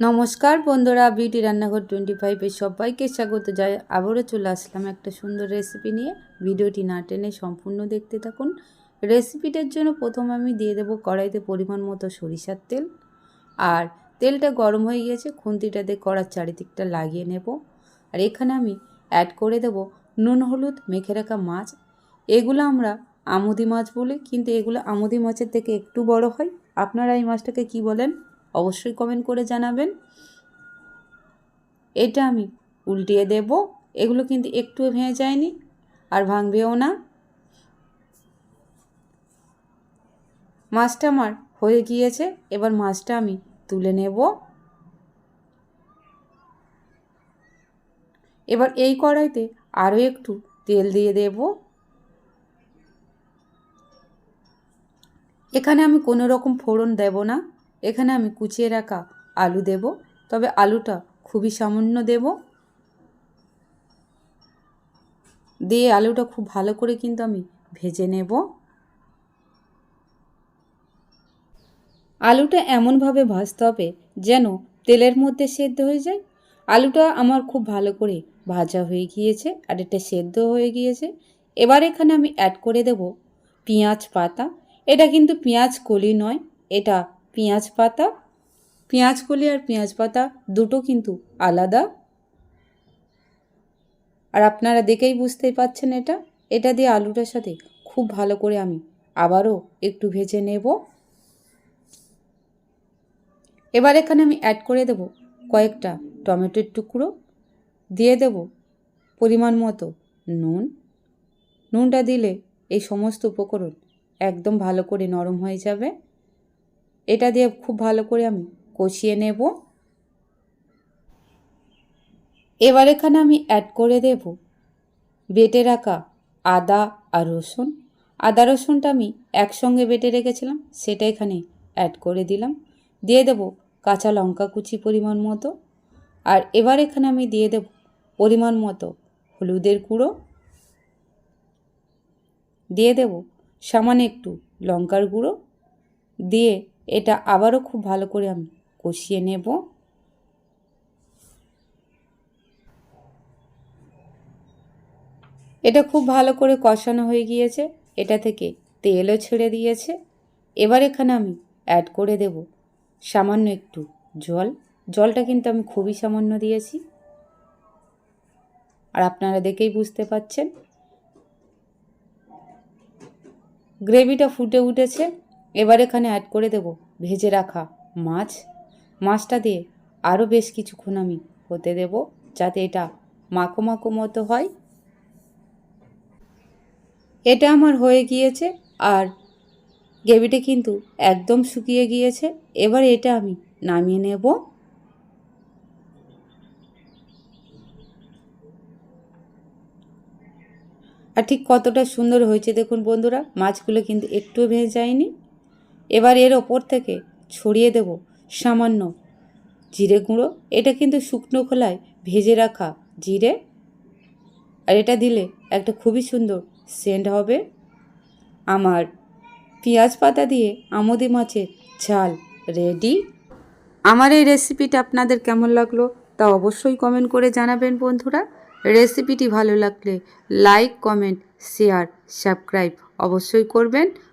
নমস্কার বন্ধুরা, বিউটি রান্নাঘর টোয়েন্টি ফাইভে সবাইকে স্বাগত। যাই, আবারও চলে আসলাম একটা সুন্দর রেসিপি নিয়ে। ভিডিওটি না টেনে সম্পূর্ণ দেখতে থাকুন। রেসিপিটার জন্য প্রথম আমি দিয়ে দেবো কড়াইতে পরিমাণ মতো সরিষার তেল। আর তেলটা গরম হয়ে গিয়েছে, খুন্তিটাতে কড়ার চারিদিকটা লাগিয়ে নেব। আর এখানে আমি অ্যাড করে দেব নুন, হলুদ, মেখে রাখা মাছ। এগুলো আমরা আমুদি মাছ বলি, কিন্তু এগুলো আমুদি মাছের থেকে একটু বড় হয়। আপনারা এই মাছটাকে কি বলেন? অবশ্যই কমেন্ট করে জানাবেন। এটা আমি উল্টিয়ে দেব। এগুলো কিন্তু একটুও ভেঙে যায়নি আর ভাঙবেও না। মাছটা আমার হয়ে গিয়েছে, এবার মাছটা আমি তুলে নেব। এবার এই কড়াইতে আরও একটু তেল দিয়ে দেব। এখানে আমি কোনো রকম ফোড়ন দেব না। এখানে আমি কুচিয়ে রাখা আলু দেব, তবে আলুটা খুবই সামান্য দেব। দিয়ে আলুটা খুব ভালো করে কিন্তু আমি ভেজে নেব। আলুটা এমনভাবে ভাজতে হবে যেন তেলের মধ্যে সেদ্ধ হয়ে যায়। আলুটা আমার খুব ভালো করে ভাজা হয়ে গিয়েছে আর এটা সেদ্ধ হয়ে গিয়েছে। এবার এখানে আমি অ্যাড করে দেব পেঁয়াজ পাতা। এটা কিন্তু পেঁয়াজ কলি নয়, এটা পেঁয়াজ পাতা, পেঁয়াজ কলি আর পেঁয়াজ পাতা দুটো কিন্তু আলাদা। আর আপনারা দেখেই বুঝতেই পাচ্ছেন এটা। এটা দিয়ে আলুটার সাথে খুব ভালো করে আমি আবারও একটু ভেজে নেব। এবার এখানে আমি অ্যাড করে দেব কয়েকটা টমেটোর টুকরো। দিয়ে দেব পরিমাণ মতো নুন। নুনটা দিলে এই সমস্ত উপকরণ একদম ভালো করে নরম হয়ে যাবে। এটা দিয়ে খুব ভালো করে আমি কষিয়ে নেব। এবার এখানে আমি অ্যাড করে দেব বেটে রাখা আদা আর রসুন। আদা রসুনটা আমি একসঙ্গে বেটে রেখেছিলাম, সেটা এখানে অ্যাড করে দিলাম। দিয়ে দেব কাঁচা লঙ্কা কুচি পরিমাণ মতো। আর এবার এখানে আমি দিয়ে দেব পরিমাণ মতো হলুদের গুঁড়ো। দিয়ে দেব সামান্য একটু লঙ্কার গুঁড়ো। দিয়ে এটা আবারও খুব ভালো করে আমি কষিয়ে নেব। এটা খুব ভালো করে কষানো হয়ে গিয়েছে। এটা থেকে তেলও ছেড়ে দিয়েছে। এবার এখানে আমি অ্যাড করে দেব সামান্য একটু জল। জলটা কিন্তু আমি খুবই সামান্য দিয়েছি। আর আপনারা দেখেই বুঝতে পাচ্ছেন। গ্রেভিটা ফুটে উঠেছে। এবার এখানে অ্যাড করে দেব। ভেজে রাখা মাছ। মাছটা দিয়ে আরও বেশ কিছুক্ষণ আমি হতে দেব যাতে এটা মাখো মাখো মতো হয়। এটা আমার হয়ে গিয়েছে আর গ্রেভিটা কিন্তু একদম শুকিয়ে গিয়েছে। এবার এটা আমি নামিয়ে নেব। আর ঠিক কতটা সুন্দর হয়েছে দেখুন বন্ধুরা, মাছগুলো কিন্তু একটুও ভেজে যায়নি এবার এর ওপর থেকে ছড়িয়ে দেব সামান্য জিরে গুঁড়ো। এটা কিন্তু শুকনো খোলায় ভেজে রাখা জিরে। আর এটা দিলে একটা খুবই সুন্দর সেন্ট হবে। আমার পেঁয়াজ পাতা দিয়ে আমদি মাছের ঝাল রেডি আমার এই রেসিপিটা আপনাদের কেমন লাগল তা অবশ্যই কমেন্ট করে জানাবেন বন্ধুরা। রেসিপিটি ভালো লাগলে লাইক কমেন্ট শেয়ার সাবস্ক্রাইব অবশ্যই করবেন।